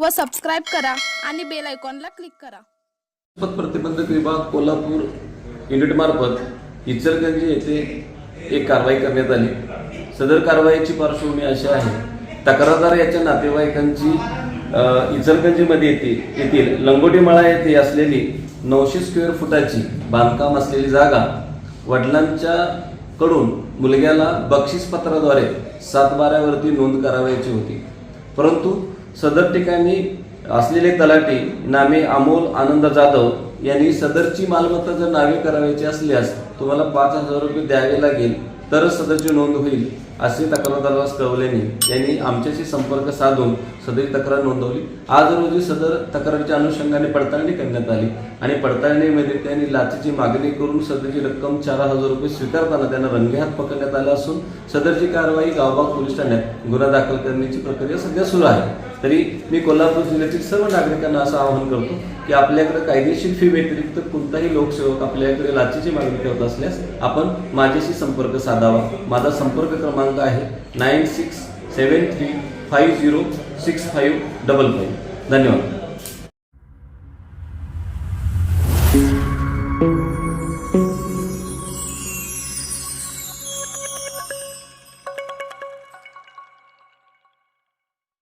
व सबस्क्राईब करा आणि बेल आयकॉनला क्लिक करा. पत प्रतिबंधक विभाग कोल्हापूर युनिटमार्फत इचलगंजी येथे एक कारवाई करण्यात आली. सदर कारवाईची पार्श्वभूमी अशी आहे तक्रारदार याच्या नातेवाईकांची अ, येते येथील लंगोटीमाळा येथे असलेली नऊशे स्क्वेअर फुटाची बांधकाम असलेली जागा वडिलांच्या कडून मुलग्याला बक्षीसपत्राद्वारे सातबाऱ्यावरती नोंद करावयाची होती. परंतु सदर ठिकाणी असलेले तलाठी नामे अमोल आनंद जाधव यांनी सदरची मालमत्ता जर नावे करावयाची असल्यास तुम्हाला पाच हजार रुपये द्यावे लागेल तरच सदरची नोंद होईल असे तक्रारदारास कळवल्याने यांनी आमच्याशी संपर्क साधून सदरी तक्रार नोंदवली. आज रोजी सदर तक्रारीच्या अनुषंगाने पडताळणी करण्यात आली आणि पडताळणीमध्ये त्यांनी लाचेची मागणी करून सदरची रक्कम चार हजार रुपये स्वीकारताना त्यांना रंगेहात पकडण्यात आलं असून सदरची कारवाई गावबाग पोलीस ठाण्यात गुन्हा दाखल करण्याची प्रक्रिया सध्या सुरू आहे. तरी मी कोल्हापूर जिल्ह्यातील सर्व नागरिकांना असं आवाहन करतो की आपल्याकडे कायदेशीर फी व्यतिरिक्त कोणताही लोकसेवक आपल्याकडे लाचेची मागणी करत असल्यास आपण माझ्याशी संपर्क साधावा. माझा संपर्क क्रमांक आहे nine six seven three five zero six five double five. धन्यवाद.